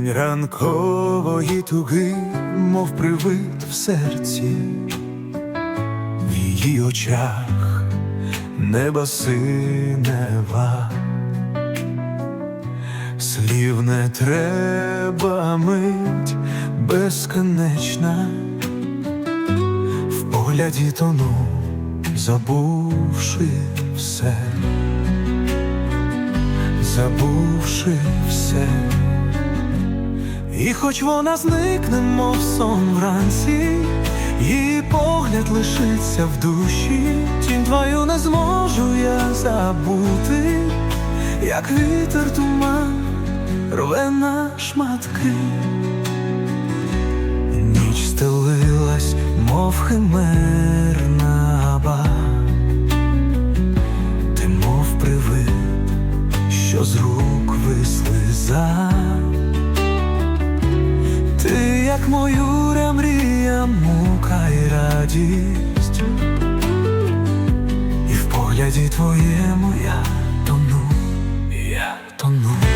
Тінь ранкової туги, мов привид в серці, в її очах неба синева, слів не треба мить безконечна, в погляді тону, забувши все, забувши все. І хоч вона зникне, мов сон вранці, її погляд лишиться в душі, тінь твою не зможу я забути, як вітер туман рве на шматки, ніч стелилась, мов химерна ба, ти мов привид, що з рук вислизав. Як мою мрія, мука і радість, і в погляді твоєму я тону, я тону.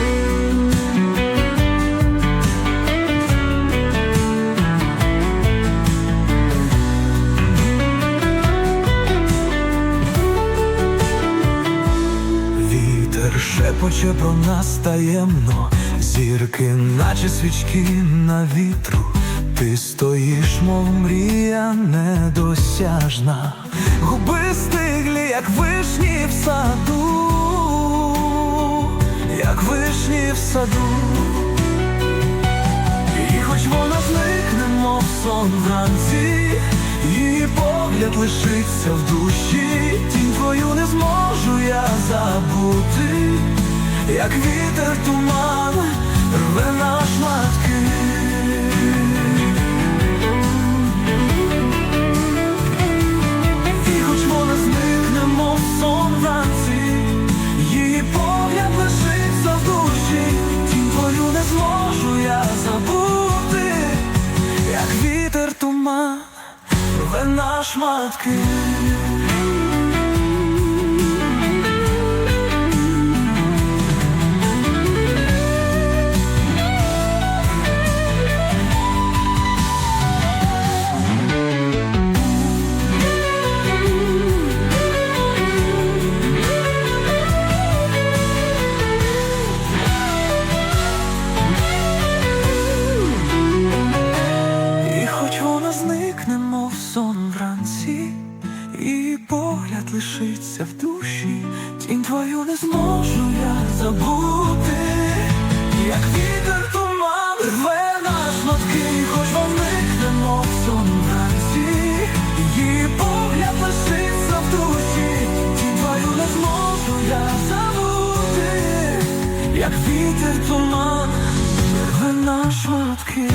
Шепоче про нас таємно, зірки, наче свічки на вітру. Ти стоїш, мов мрія недосяжна, губи стиглі, як вишні в саду, як вишні в саду. І хоч вона зникне, мов сон вранці, її погляд лишиться в душі, тінь твою не зможу я забути, як вітер туман рве на шматки. І хоч вона зникне, мов сон вранці, її погляд лишиться в душі, тінь твою не зможу я забути, як вітер туман рве на шматки. Лишиться в душі, тінь твою не зможу я забути, як вітер туман рве на шматки, хоч вона зникне, мов сон вранці, її погляд лишиться в душі, тінь твою не зможу я забути, як вітер туман рве на шматки.